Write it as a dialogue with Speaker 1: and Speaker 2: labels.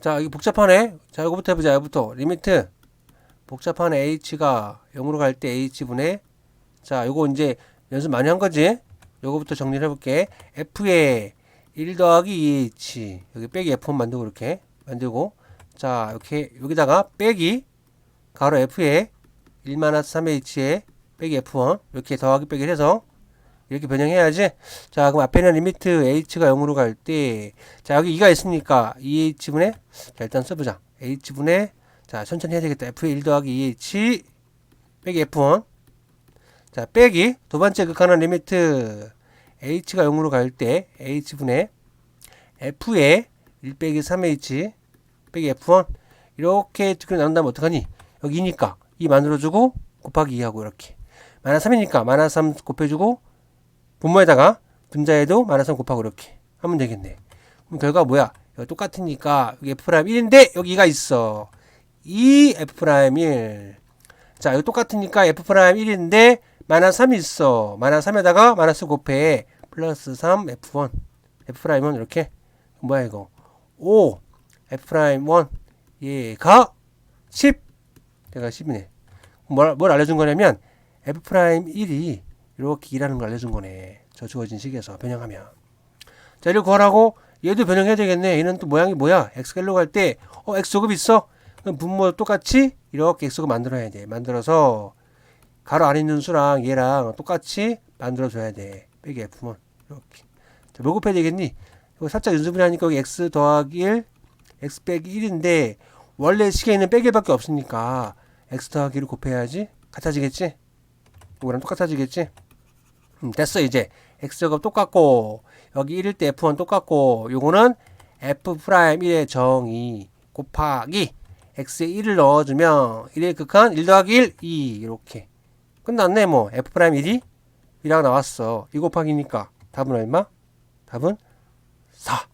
Speaker 1: 자, 이거 복잡하네. 자, 이거부터 해보자. 이거부터. 리미트. 복잡한 h가 0으로 갈 때 h분의 자, 요거 이제 연습 많이 한 거지? 요거부터 정리를 해볼게. f에 1 더하기 2h. 여기 빼기 f1 만들고 이렇게 만들고. 자, 이렇게 여기다가 빼기 가로 f에 1 마이너스 3h에 빼기 f1 이렇게 더하기 빼기를 해서 이렇게 변형해야지. 자, 그럼 앞에는 리미트 h가 0으로 갈 때, 자, 여기 2가 있으니까 2h분의, 자, 일단 써보자. h분의, 자, 천천히 해야 되겠다. f의 1 더하기 2h, 빼기 f1. 자, 빼기, 두 번째 극한은 리미트 h가 0으로 갈 때, h분의 f의 1 빼기 3h, 빼기 f1. 이렇게 그걸 나눈다면 어떡하니? 여기 2니까 2 만들어주고, 곱하기 2하고 이렇게. 마이너스 3이니까 마이너스 3 곱해주고, 분모에다가 분자에도 마이너스 3 곱하고 이렇게 하면 되겠네. 그럼 결과가 뭐야? 똑같으니까 여기 f 프라임 1인데 여기 2가 있어. 2 f 프라임 1. 자, 여기 똑같으니까 f 프라임 1인데 마이너스 3이 있어. 마이너스 3에다가 마이너스 곱해 플러스 3 f1 f 프라임 1 이렇게 뭐야 이거? 5 f 프라임 1 얘가 10 얘가 10이네. 뭘, 뭘 알려준 거냐면 f 프라임 1이 이렇게 일하는 걸 알려준 거네. 저 주어진 식에서 변형하면. 자, 이를 구하라고 얘도 변형해야 되겠네. 얘는 또 모양이 뭐야? 1로 갈 때, 어, x 조급 있어? 그럼 분모 똑같이 이렇게 x 조급 만들어야 돼. 만들어서 가로 안에 있는 수랑 얘랑 똑같이 만들어줘야 돼. 빼기 f만 이렇게. 자, 뭐 곱해야 되겠니? 이거 살짝 연습을 하니까 여기 x 더하기 1, x 빼기 1인데 원래 식에는 빼기 밖에 없으니까 x 더하기 1을 곱해야지 같아지겠지? 이거랑 똑같아지겠지? 음, 됐어 이제. X제곱 똑같고 여기 1일 때 f1 똑같고 요거는 f 프라임 1의 정의 곱하기 x에 1을 넣어주면 1의 극한 1 더하기 1 2 이렇게. 끝났네 뭐. F 프라임 1이? 1하고 나왔어. 2 곱하기니까. 답은 얼마? 답은 4